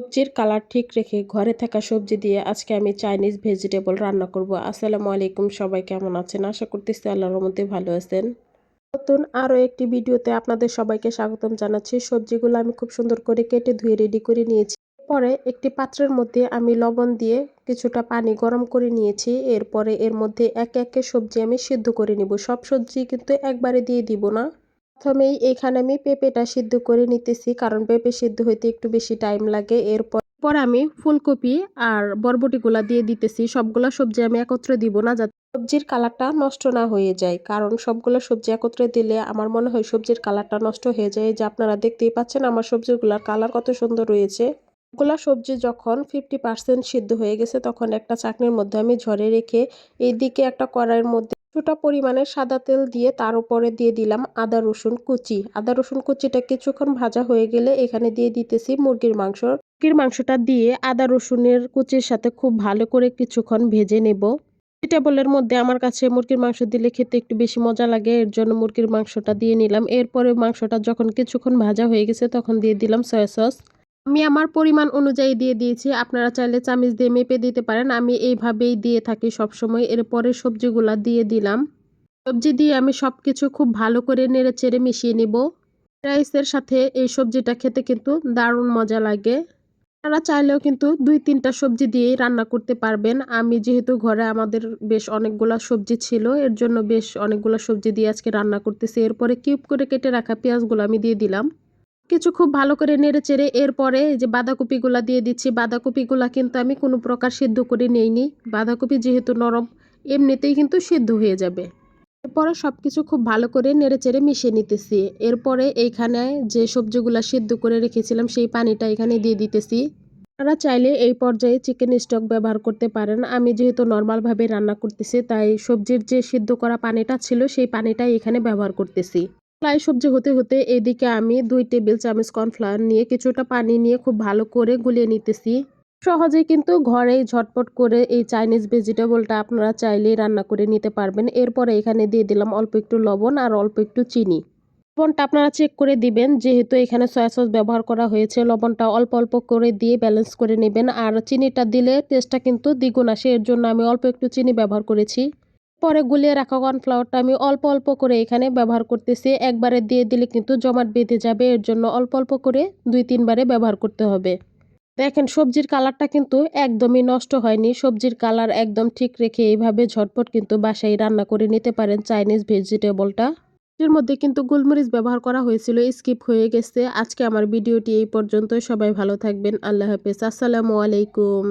সবজির কালার ঠিক রেখে ঘরে থাকা সবজি দিয়ে আজকে আমি চাইনিজ ভেজিটেবল রান্না করব। আসসালামু আলাইকুম, সবাই কেমন আছেন? আশা করতেছি আল্লাহর মধ্যে ভালো আছেন। নতুন আরও একটি ভিডিওতে আপনাদের সবাইকে স্বাগতম জানাচ্ছি। সবজিগুলো আমি খুব সুন্দর করে কেটে ধুয়ে রেডি করে নিয়েছি। পরে একটি পাত্রের মধ্যে আমি লবণ দিয়ে কিছুটা পানি গরম করে নিয়েছি। এরপরে এর মধ্যে এক একে সবজি আমি সিদ্ধ করে নিব। সব সবজি কিন্তু একবারে দিয়ে দিব না। প্রথমেই এখানে আমি পেঁপেটা সিদ্ধ করে নিতেছি, কারণ পেঁপে সিদ্ধ হইতে একটু বেশি টাইম লাগে। এরপর পর আমি ফুলকপি আর বরবটিগুলা দিয়ে দিতেছি। সবগুলা সবজি আমি একত্রে দিব না, যাতে সবজির কালারটা নষ্ট না হয়ে যায়। কারণ সবগুলো সবজি একত্রে দিলে আমার মনে হয় সবজির কালারটা নষ্ট হয়ে যায়। যে আপনারা দেখতেই পাচ্ছেন, আমার সবজিগুলার কালার কত সুন্দর রয়েছে। সবগুলা সবজি যখন ফিফটি পার্সেন্ট সিদ্ধ হয়ে গেছে, তখন একটা চাকনির মধ্যে আমি ঝরে রেখে এইদিকে একটা কড়াইয়ের মধ্যে কিছুটা পরিমাণে সাদা তেল দিয়ে তার উপরে দিয়ে দিলাম আদা, রসুন কুচি। আদা, রসুন কুচিটা কিছুক্ষণ ভাজা হয়ে গেলে এখানে দিয়ে দিতেছি মুরগির মাংস। মুরগির মাংসটা দিয়ে আদা, রসুনের কুচির সাথে খুব ভালো করে কিছুক্ষণ ভেজে নেব। ভেজিটেবলের মধ্যে আমার কাছে মুরগির মাংস দিলে খেতে একটু বেশি মজা লাগে, এর জন্য মুরগির মাংসটা দিয়ে নিলাম। এরপরে মাংসটা যখন কিছুক্ষণ ভাজা হয়ে গেছে, তখন দিয়ে দিলাম সয়া সস আমি আমার পরিমাণ অনুযায়ী দিয়ে দিয়েছি। আপনারা চাইলে চামিচ দিয়ে মেপে দিতে পারেন। আমি এইভাবেই দিয়ে থাকি সবসময়। এরপরে সবজিগুলা দিয়ে দিলাম। সবজি দিয়ে আমি সব কিছু খুব ভালো করে নেড়ে চেড়ে মিশিয়ে নিব। রাইসের সাথে এই সবজিটা খেতে কিন্তু দারুণ মজা লাগে। আপনারা চাইলেও কিন্তু দুই তিনটা সবজি দিয়েই রান্না করতে পারবেন। আমি যেহেতু ঘরে আমাদের বেশ অনেকগুলা সবজি ছিল, এর জন্য বেশ অনেকগুলো সবজি দিয়ে আজকে রান্না করতেছি। এরপরে কিউব করে কেটে রাখা পেঁয়াজগুলো আমি দিয়ে দিলাম। কিছু খুব ভালো করে নেড়ে চেড়ে এরপরে যে বাঁধাকপিগুলা দিয়ে দিচ্ছি। বাঁধাকপিগুলা কিন্তু আমি কোনো প্রকার সিদ্ধ করে নেইনি। বাঁধাকপি যেহেতু নরম, এমনিতেই কিন্তু সিদ্ধ হয়ে যাবে। এরপরে সব কিছু খুব ভালো করে নেড়ে চেড়ে মিশিয়ে নিতেছি। এরপরে এইখানে যে সবজিগুলা সিদ্ধ করে রেখেছিলাম, সেই পানিটা এখানে দিয়ে দিতেছি। আপনারা চাইলে এই পর্যায়ে চিকেন স্টক ব্যবহার করতে পারেন। আমি যেহেতু নর্মালভাবে রান্না করতেছি, তাই সবজির যে সিদ্ধ করা পানিটা ছিল, সেই পানিটাই এখানে ব্যবহার করতেছি। ফ্রাই সবজি হতে হতে এদিকে আমি দুই টেবিল চামচ কর্নফ্লাওয়ার নিয়ে কিছুটা পানি নিয়ে খুব ভালো করে গুলিয়ে নিতেছি। সহজেই কিন্তু ঘরেই ঝটপট করে এই চাইনিজ ভেজিটেবলটা আপনারা চাইলেই রান্না করে নিতে পারবেন। এরপরে এখানে দিয়ে দিলাম অল্প একটু লবণ আর অল্প একটু চিনি। লবণটা আপনারা চেক করে দিবেন, যেহেতু এখানে সয়া সস ব্যবহার করা হয়েছে, লবণটা অল্প অল্প করে দিয়ে ব্যালেন্স করে নেবেন। আর চিনিটা দিলে টেস্টটা কিন্তু দ্বিগুণ আসে, এর জন্য আমি অল্প একটু চিনি ব্যবহার করেছি। পরে গুলিয়ে রাখা কর্নফ্লাওয়ারটা আমি অল্প অল্প করে এখানে ব্যবহার করতেছি। একবারে দিয়ে দিলে কিন্তু জমাট বেঁধে যাবে, এর জন্য অল্প অল্প করে দুই তিনবারে ব্যবহার করতে হবে। দেখেন, সবজির কালারটা কিন্তু একদমই নষ্ট হয়নি। সবজির কালার একদম ঠিক রেখে এইভাবে ঝটপট কিন্তু বাসায় রান্না করে নিতে পারেন চাইনিজ ভেজিটেবলটা এর মধ্যে কিন্তু গোলমরিচ ব্যবহার করা হয়েছিল, স্কিপ হয়ে গেছে। আজকে আমার ভিডিওটি এই পর্যন্ত সবাই ভালো থাকবেন। আল্লাহ হাফেজ। আসসালামু আলাইকুম।